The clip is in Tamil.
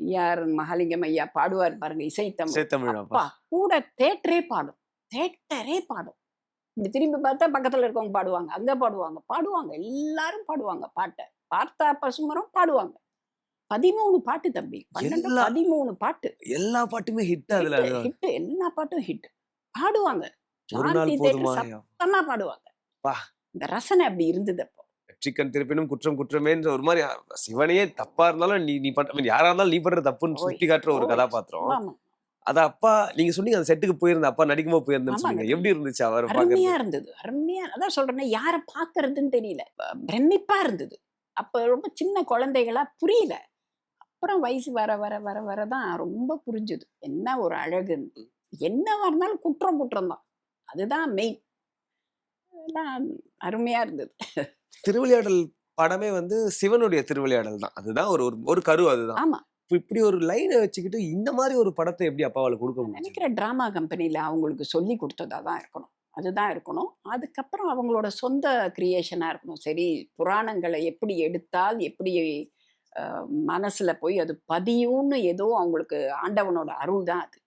டிஆர் மகாலிங்கம் ஐயா பாடுவார் பாருங்க இசைத்தமிழ். சேத்தமிழ் அப்பா கூட தேட்டரே பாடும். தேட்டரே பாடும். இப்படி திரும்பி பார்த்தா பக்கத்துல இருக்கவங்க பாடுவாங்க அங்க பாடுவாங்க பாடுவாங்க எல்லாரும் பாடுவாங்க பாட்டை. பார்த்தா பசுமரம் பாடுவாங்க. பதிமூணு பாட்டு தம்பி பன்னெண்டு பதிமூணு பாட்டு. எல்லா பாட்டுமே ஹிட் அதுல அது. ஹிட் எல்லா பாட்டும் ஹிட் பாடுவாங்க. சத்தமா பாடுவாங்க. இந்த ரசனை அப்படி இருந்தது அப்போ. சிக்கன் திருப்பினும் குற்றம் குற்றமேன்ற ஒரு மாதிரி சிவனையே தப்பா இருந்தாலும் நீ நீ பண்ற யாரா இருந்தாலும் நீ பண்ற தப்புன்னு. சுட்டி காட்டுற ஒரு. கதாபாத்திரம். அத அப்பா நீங்க சொன்னீங்க அந்த செட்டுக்கு போயிருந்த அப்பா நடிக்கும்போது போயிருந்தேன்னு. சொன்னீங்க. எப்படி இருந்துச்சு அவர் அருமையா இருந்தது அருமையா அதான் சொல்றேன் யார பாக்குறதுன்னு தெரியல. பிரமிப்பா இருந்தது. அப்ப ரொம்ப சின்ன குழந்தைகளா புரியல. அப்புறம் வயசு வர வர வர வரதான் ரொம்ப புரிஞ்சுது. என்ன ஒரு அழகுன்னு. என்னவா இருந்தாலும் குற்றம் குற்றம் தான். அதுதான் மெயின் எல்லாம் அருமையா இருந்தது. திருவிளையாடல் படமே வந்து சிவனுடைய திருவிளையாடல் தான். அதுதான் ஒரு ஒரு- ஒரு கரு அதுதான். ஆமா. இப்ப இப்படி ஒரு லைனை வச்சுக்கிட்டு இந்த மாதிரி ஒரு படத்தை எப்படி அப்பாவால கொடுக்க முடியும் நினைக்கிற டிராமா கம்பெனில அவங்களுக்கு சொல்லி கொடுத்ததா தான் இருக்கணும். அதுதான் இருக்கணும். அதுக்கப்புறம் அவங்களோட சொந்த கிரியேஷனா இருக்கணும். சரி புராணங்களை எப்படி எடுத்தால் எப்படி மனசுல போய் அது பதியும்னு ஏதோ அவங்களுக்கு ஆண்டவனோட அருள் தான் அது.